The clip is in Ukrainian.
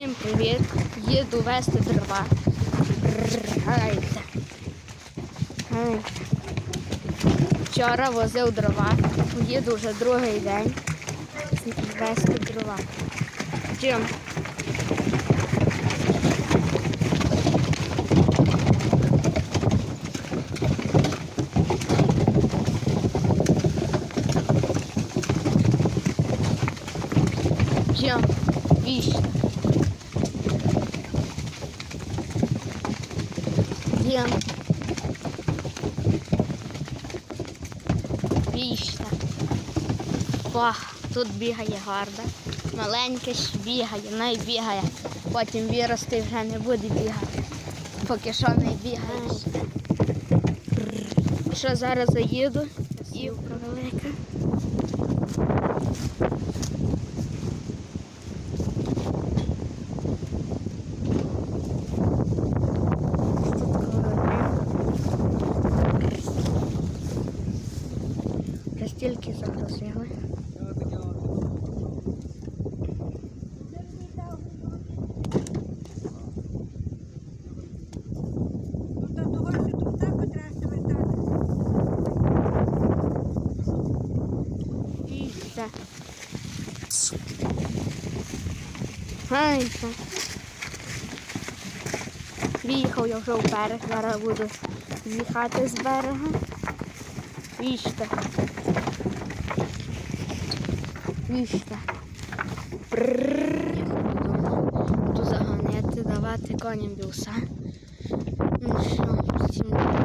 Всім привіт! Їду вести дрова. Вчора возив дрова. Їду вже другий день. Вести дрова. Чим? Чим? Віщо. Є. Вічна. Вах, тут бігає гарда. Маленьке ж бігає, не бігає. Потім виросте і вже не буде бігати. Поки що не бігає. Що зараз заїду? Івка велика. Тут коротне. Вже стільки загрузили. І все. Гайка. Виїхав я вже в берег, зараз буду з'їхати з берега. İşte. İşte. Brrrr. Буду заганяти, давати коням біса. Ну що, всім